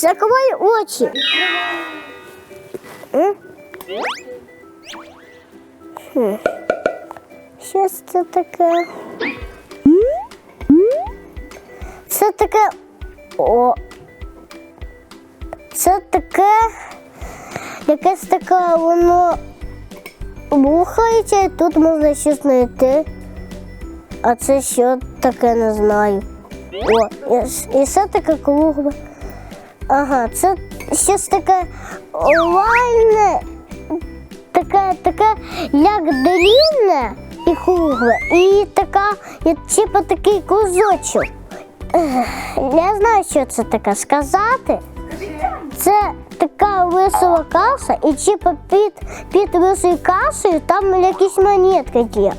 Закривай очі. Хм. Що це таке? Це таке. О. Це таке. Якесь таке воно рухається і тут можна щось знайти. А це що таке не знаю. О, і, і все таке кругле. Ага, це щось таке овальне, таке, таке як длинне і кругле, і така, як типу такий кузочок. Я знаю, що це таке сказати. Це така лисова каса, і типу під, під лисою касою там якісь монетки є.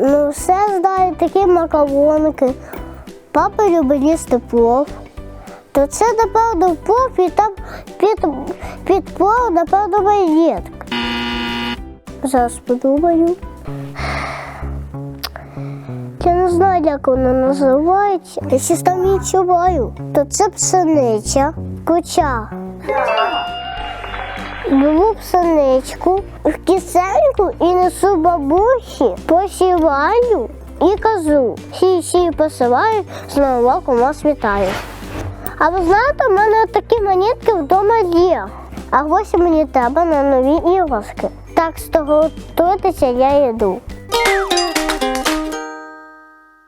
Ну, все знаю, такі макароники. Папа любить їсти плов. То це, напевно, плов і там під, під плов, напевно, монетка. Зараз подумаю. Я не знаю, як вона називається. Я щось там відчуваю. То це пшениця, куча. Беру пшеничку в кисеньку і несу бабусі, посіваю і кажу. Сій сій посилаю, з новим роком вас вітаю. А ви знаєте, в мене такі монетки вдома є. А ось мені треба на нові іграшки. Так з того готуйтеся я йду.